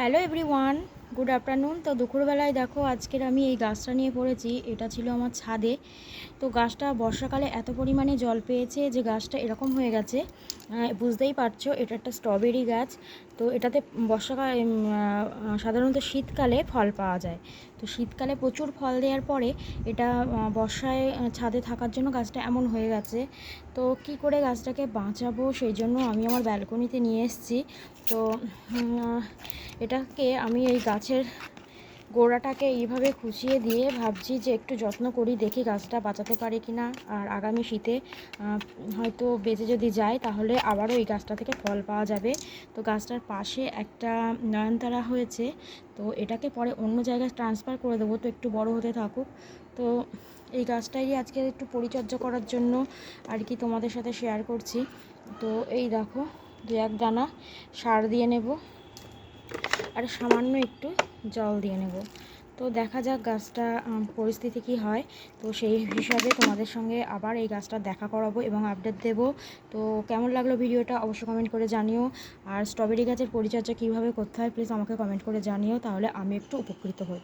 Hello everyone good afternoon তো দুপুরবেলায় দেখো আজকের আমি এই গাছটা নিয়ে পড়েছি। এটা ছিল আমার ছাদে। তো গাছটা বর্ষাকালে এত পরিমাণে জল পেয়েছে যে গাছটা এরকম হয়ে গেছে। বুঝতেই পারছ, এটা একটা স্ট্রবেরি গাছ। তো এটাতে বর্ষাকাল সাধারণত শীতকালে ফল পাওয়া যায়। তো শীতকালে প্রচুর ফল দেওয়ার পরে এটা বর্ষায় ছাদে থাকার জন্য গাছটা এমন হয়ে গেছে। তো কি করে গাছটাকে বাঁচাবো সেই জন্য আমি আমার ব্যালকনিতে নিয়ে এসেছি। তো এটাকে আমি এই গাছের গোড়াটাকে এইভাবে খুঁচিয়ে দিয়ে ভাবছি যে একটু যত্ন করি, দেখি গাছটা বাঁচাতে পারি কি না আর আগামী শীতে হয়তো বেঁচে যদি যায়, তাহলে আবারও এই গাছটা থেকে ফল পাওয়া যাবে। তো গাছটার পাশে একটা নয়নতারা হয়েছে, তো এটাকে পরে অন্য জায়গায় ট্রান্সফার করে দেবো। তো একটু বড় হতে থাকুক। তো এই গাছটাই আজকে একটু পরিচর্যা করার জন্য আর কি তোমাদের সাথে শেয়ার করছি। তো এই দেখো দু এক দানা সার দিয়ে নেব। আর সামান্য একটু জল দিয়ে নেব। তো দেখা যাক গাছটা পরিস্থিতি কি হয়। তো সেই হিসাবে তোমাদের সঙ্গে আবার এই গাছটা দেখা করাবো এবং আপডেট দেব। তো কেমন লাগল ভিডিওটা অবশ্যই কমেন্ট করে জানিও। আর স্ট্রবেরি গাছের পরিচর্যা কীভাবে করতে হয় প্লিজ আমাকে কমেন্ট করে জানিও। তাহলে আমি একটু উপকৃত হই।